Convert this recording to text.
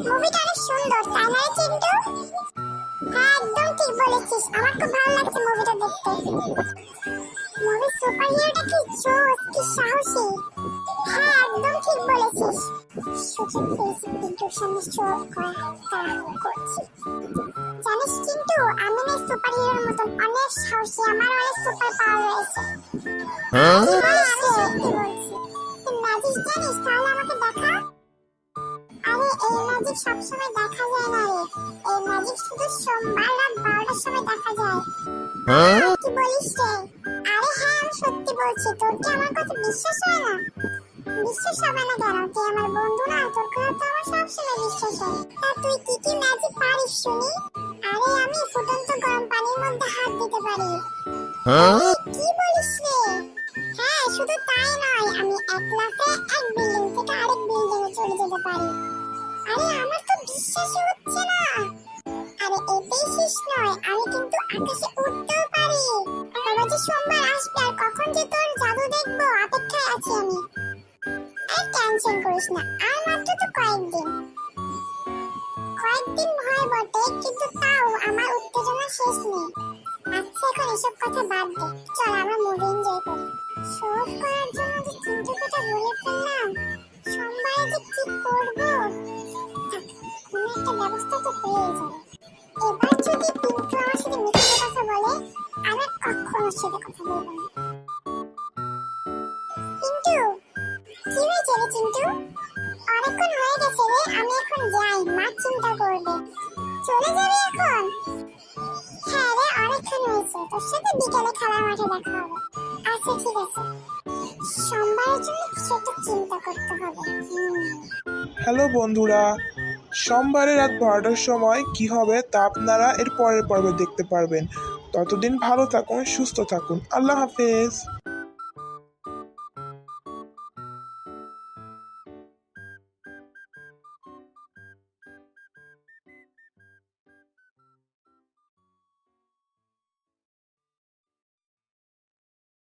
মুভিটা অনেক সুন্দর তাই না চিন্টু? হ্যাঁ একদম ঠিক বলেছিস। আমার খুব ভালো লাগছে মুভিটা দেখতে। মুভি সুপার হিরোটা কি জোস কি সাহসী। হ্যাঁ একদম ঠিক বলেছিস। সুযোগ পেয়েছি পিন্টুর সামনে শো করা তাড়াহুড়ো করছি। জানিস কিন্তু আমি না সুপার হিরোর মতন অনেক সাহসী আমার অনেক সুপার পাওয়ার রয়েছে। এই ম্যাজিক সবসময় দেখা যায় না রে। এই ম্যাজিক শুধু সোমবার রাত বারোটার সময় দেখা যায়। কি বলিস রে? আরে হ্যাঁ আমি সত্যি বলছি তোর কি আমার কথা বিশ্বাস হয় না? বিশ্বাস হবে না কেন? তুই আমার বন্ধু না তোর কথা তো আমার সবসময় বিশ্বাস হয়। তা তুই কি কি ম্যাজিক পারিস শুনি? আরে আমি ফুটন্ত গরম পানির মধ্যে হাত দিতে পারি। কি বলিস রে? হ্যাঁ শুধু তাই নয় আমি এক লাফে এক বিল্ডিং থেকে আরেক বিল্ডিং এ চলে যেতে পারি। আরে, আমার তো বিশ্বাসই হচ্ছে না। আরে, এতেই শেষ নয়। আমি কিন্তু আকাশে উঠতেও পারি। তবে যে সোমবার আসবে, আর কখন যে তোর জাদু দেখব, অপেক্ষায় আছি আমি। আর টেনশন করিস না। আর মাত্র তো কয়েকদিন। কয়েকদিন ভয় বটে, কিন্তু তাও আমার উত্তেজনা শেষ নেই। আচ্ছা এখন এসব কথা বাদ দে। চল, আমরা মুভি এনজয় করি। শো অফ করার জন্য যে চিন্তা কথা বলে ফেললাম, সোমবারে যে কি করব ব্যবস্থা তো যাবে। এবার যদি পিন্টু আমার সাথে মিথ্যে কথা বলে আমি কখনো সাথে কথা বলব না। পিন্টু কি হয়েছে রে চিন্টু অনেকক্ষণ হয়ে গেছে রে, আমি এখন যাই, মা চিন্তা করবে। চলে যাবি এখন? হ্যাঁ রে, অনেকক্ষণ হয়েছে, তোর সাথে বিকেলে খেলার মাঠে দেখা হবে। আচ্ছা ঠিক আছে। সোমবারের জন্য কিছু একটা চিন্তা করতে হবে। হ্যালো বন্ধুরা সোমবারে রাত বারোটার সময় কি হবে তা আপনারা এর পরের পর্বে দেখতে পারবেন। ততদিন ভালো থাকুন, সুস্থ থাকুন। আল্লাহ হাফেজ।